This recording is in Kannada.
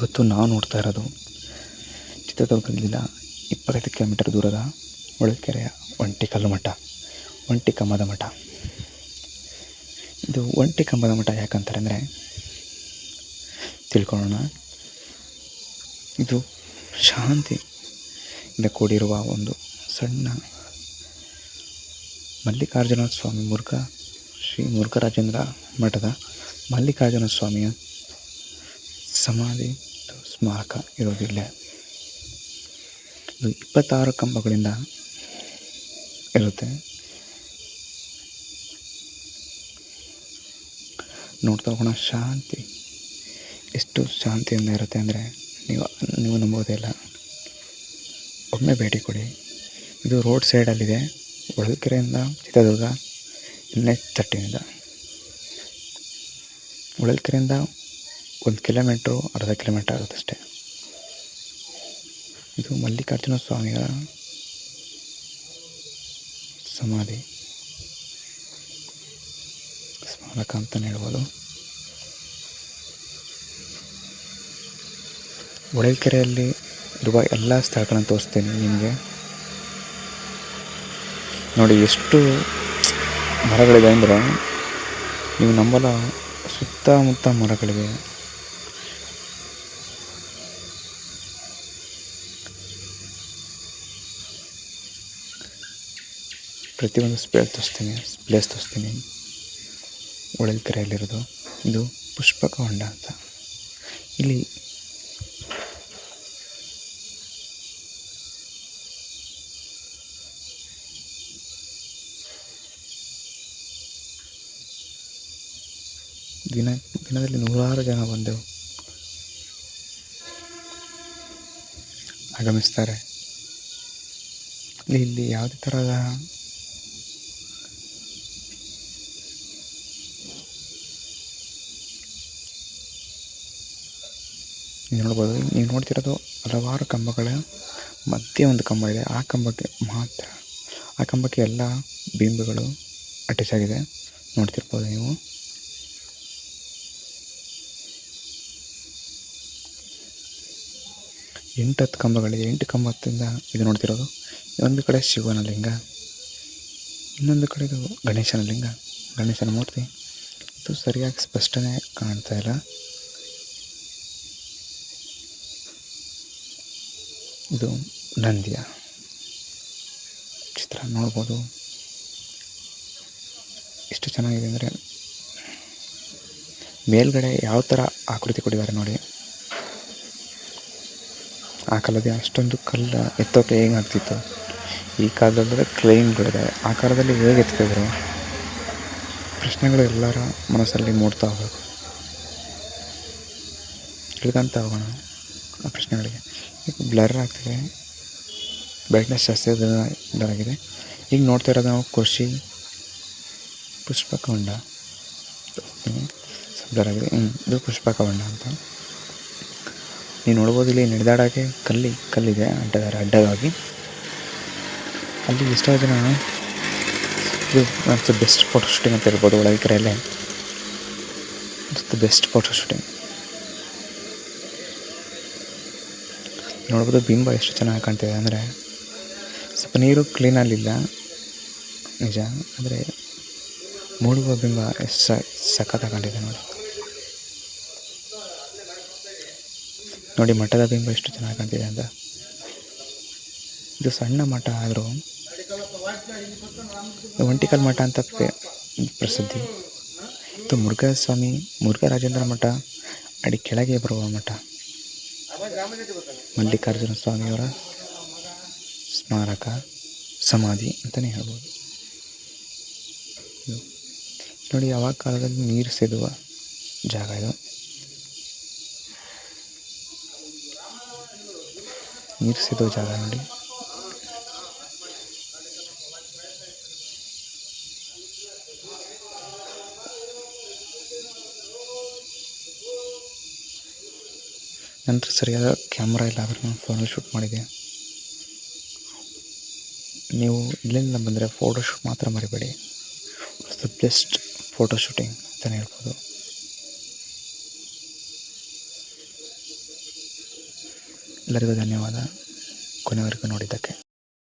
ಇವತ್ತು ನಾವು ನೋಡ್ತಾ ಇರೋದು ಚಿತ್ರದುರ್ಗದಿಂದ ಇಪ್ಪತ್ತೈದು ಕಿಲೋಮೀಟರ್ ದೂರದ ಹೊಳಲ್ಕೆರೆಯ ಒಂಟಿಕಲ್ಲು ಮಠ, ಒಂಟಿ ಕಂಬದ ಮಠ. ಇದು ಒಂಟಿ ಕಂಬದ ಮಠ ಯಾಕಂತಾರೆ ಅಂದರೆ ತಿಳ್ಕೊಳ್ಳೋಣ. ಇದು ಶಾಂತಿಯಿಂದ ಕೂಡಿರುವ ಒಂದು ಸಣ್ಣ ಮಲ್ಲಿಕಾರ್ಜುನ ಸ್ವಾಮಿ ಮುರುಘ, ಶ್ರೀ ಮುರುಘರಾಜೇಂದ್ರ ಮಠದ ಮಲ್ಲಿಕಾರ್ಜುನ ಸ್ವಾಮಿಯ ಸಮಾಧಿ. ಸ್ಮಾರಕ ಇರೋದಿಲ್ಲ ಇದು ಇಪ್ಪತ್ತಾರು ಕಂಬಗಳಿಂದ ಇರುತ್ತೆ. ನೋಡ್ತಾ ಹೋಗೋಣ, ಶಾಂತಿ. ಎಷ್ಟು ಶಾಂತಿಯಿಂದ ಇರುತ್ತೆ ಅಂದರೆ ನೀವು ನೀವು ನಂಬೋದೇ ಇಲ್ಲ. ಒಮ್ಮೆ ಭೇಟಿ ಕೊಡಿ. ಇದು ರೋಡ್ ಸೈಡಲ್ಲಿದೆ, ಹೊಳಲ್ಕೆರೆಯಿಂದ ಚಿತ್ರದುರ್ಗ ಎನ್ ಎಚ್ ತರ್ಟಿನಿಂದ ಒಂದು ಕಿಲೋಮೀಟ್ರು ಅರ್ಧ ಕಿಲೋಮೀಟ್ರ್ ಆಗುತ್ತಷ್ಟೇ. ಇದು ಮಲ್ಲಿಕಾರ್ಜುನ ಸ್ವಾಮಿಗಳ ಸಮಾಧಿ. ಸ್ಮಾರಕ ಅಂತಲೇ ಹೇಳ್ಬೋದು. ಹೊಳಲ್ಕೆರೆಯಲ್ಲಿ ಇರುವ ಎಲ್ಲ ಸ್ಥಳಗಳನ್ನು ತೋರಿಸ್ತೀನಿ ನಿಮಗೆ. ನೋಡಿ, ಎಷ್ಟು ಮರಗಳಿದೆ ಅಂದರೆ ನೀವು ನಂಬಲ್ಲ ಸುತ್ತಮುತ್ತ ಮರಗಳಿವೆ. ಪ್ರತಿಯೊಂದು ಸ್ಪೇಸ್ ತೋರಿಸ್ತೀನಿ ಪ್ಲೇಸ್ ತೋರಿಸ್ತೀನಿ. ಹೊಳಲ್ಕೆರೆಯಲ್ಲಿರೋದು ಇದು ಪುಷ್ಪಕ ಹೊಂಡ ಅಂತ. ಇಲ್ಲಿ ದಿನ, ದಿನದಲ್ಲಿ ನೂರಾರು ಜನ ಬಂದು ಆಗಮಿಸ್ತಾರೆ. ಇಲ್ಲಿ ಯಾವುದೇ ಥರದ ನೀವು ನೋಡ್ಬೋದು, ನೀವು ನೋಡ್ತಿರೋದು ಹಲವಾರು ಕಂಬಗಳ ಮಧ್ಯೆ ಒಂದು ಕಂಬ ಇದೆ. ಆ ಕಂಬಕ್ಕೆ ಮಾತ್ರ, ಆ ಕಂಬಕ್ಕೆ ಎಲ್ಲ ಬಿಂಬಗಳು ಅಟ್ಯಾಚ್ ಆಗಿದೆ. ನೋಡ್ತಿರ್ಬೋದು ನೀವು. ಎಂಟು ಹತ್ತು ಕಂಬಗಳಿದೆ. ಎಂಟು ಕಂಬದಿಂದ ಇದು ನೋಡ್ತಿರೋದು. ಒಂದು ಕಡೆ ಶಿವನ ಲಿಂಗ, ಇನ್ನೊಂದು ಕಡೆ ಇದು ಗಣೇಶನ ಲಿಂಗ, ಗಣೇಶನ ಮೂರ್ತಿ. ಇದು ಸರಿಯಾಗಿ ಸ್ಪಷ್ಟನೆ ಕಾಣ್ತಾ ಇಲ್ಲ. ಇದು ನಂದಿಯ. ಚಿತ್ರ ನೋಡ್ಬೋದು. ಎಷ್ಟು ಚೆನ್ನಾಗಿದೆ ಅಂದರೆ ಮೇಲ್ಗಡೆ ಯಾವ ಥರ ಆಕೃತಿ ಕೊಟ್ಟಿದ್ದಾರೆ ನೋಡಿ. ಆ ಕಾಲದಲ್ಲಿ ಅಷ್ಟೊಂದು ಕಲ್ಲು ಎತ್ತೋಕೆ ಹೇಗೆ ಆಗ್ತಿತ್ತು? ಈ ಕಾಲದಲ್ಲಿ ಕ್ಲೈನ್ಗಳಿದೆ ಆ ಕಾಲದಲ್ಲಿ ಹೇಗೆ ಎತ್ತಿದ್ರು? ಪ್ರಶ್ನೆಗಳು ಎಲ್ಲರ ಮನಸ್ಸಲ್ಲಿ ಮೂಡ್ತಾ ಹೋಗಬೇಕು ತಿಳ್ಕೊಂತ ಹೋಗೋಣ. ಪ್ರಶ್ನೆಗಳಿಗೆ. ಬ್ಲರ್ ಆಗ್ತಿದೆ. ಬ್ರೈಟ್ನೆಸ್ ಜಾಸ್ತಿ ಇದಾಗಿದೆ ಈಗ ನೋಡ್ತಾ ಇರೋದು ನಾವು ಕೃಷಿ ಪುಷ್ಪಕ ಹೊಂಡ ಬ್ಲರ್ ಆಗಿದೆ. ಇದು ಪುಷ್ಪಕ ಹೊಂಡ ಅಂತ. ನೀವು ನೋಡ್ಬೋದು ಇಲ್ಲಿ ನಡೆದಾಡೋಕ್ಕೆ ಕಲ್ಲಿ, ಕಲ್ಲಿದೆ ಅಡ್ಡದಾರ ಅಡ್ಡವಾಗಿ. ಅಲ್ಲಿ ಎಷ್ಟೋ ಜನ ಇದು ಬೆಸ್ಟ್ ಫೋಟೋ ಶೂಟಿಂಗ್ ಅಂತ ಹೇಳ್ಬೋದು ಒಳಗೆ ದ ಬೆಸ್ಟ್ ಫೋಟೋ ಶೂಟಿಂಗ್ ನೋಡ್ಬೋದು ಬಿಂಬ ಎಷ್ಟು ಚೆನ್ನಾಗಿ ಕಾಣ್ತಿದೆ. ಅಂದರೆ ಸ್ವಲ್ಪ ನೀರು ಕ್ಲೀನಲ್ಲಿಲ್ಲ ನಿಜ. ಆದರೆ ಮೂಡುವ ಬಿಂಬ ಎಷ್ಟು ಸಖತ್ತಾಗಿ ಕಾಣ್ತಿದೆ ನೋಡಿ. ನೋಡಿ, ಮಠದ ಬಿಂಬ ಎಷ್ಟು ಚೆನ್ನಾಗಿ ಕಾಣ್ತಿದೆ ಅಂತ. ಇದು ಸಣ್ಣ ಮಠ ಆದರೂ ಒಂಟಿಕಲ್ ಮಠ ಅಂತ ಪ್ರಸಿದ್ಧಿ. ಇದು ಮುರುಘಾಸ್ವಾಮಿ, ಮುರುಘರಾಜೇಂದ್ರ ಮಠ, ಅಡಿ ಕೆಳಗೆ ಬರುವ ಮಠ. ಮಲ್ಲಿಕಾರ್ಜುನ ಸ್ವಾಮಿಯವರ ಸ್ಮಾರಕ, ಸಮಾಧಿ ಅಂತಲೇ ಹೇಳ್ಬೋದು. ನೋಡಿ, ಯಾವಾಗ ಕಾಲದಲ್ಲಿ ನೀರು ಸೇದುವ ಜಾಗ ಇದು? ನೀರು ಸೇದುವ ಜಾಗ ನೋಡಿ. ನಂತರ ಸರಿಯಾದ ಕ್ಯಾಮ್ರಾ ಇಲ್ಲ, ಆದರೆ ನಾನು ಫೋನಲ್ಲಿ ಶೂಟ್ ಮಾಡಿದೆ. ನೀವು ಇಲ್ಲಿಂದ ಬಂದರೆ ಫೋಟೋ ಶೂಟ್ ಮಾತ್ರ ಮರಿಬೇಡಿ. ದ ಬೆಸ್ಟ್ ಫೋಟೋ ಶೂಟಿಂಗ್ ಅಂತಲೇ ಹೇಳ್ಬೋದು. ಎಲ್ಲರಿಗೂ ಧನ್ಯವಾದ. ಕೊನೆವರೆಗೂ ನೋಡಿದ್ದಕ್ಕೆ.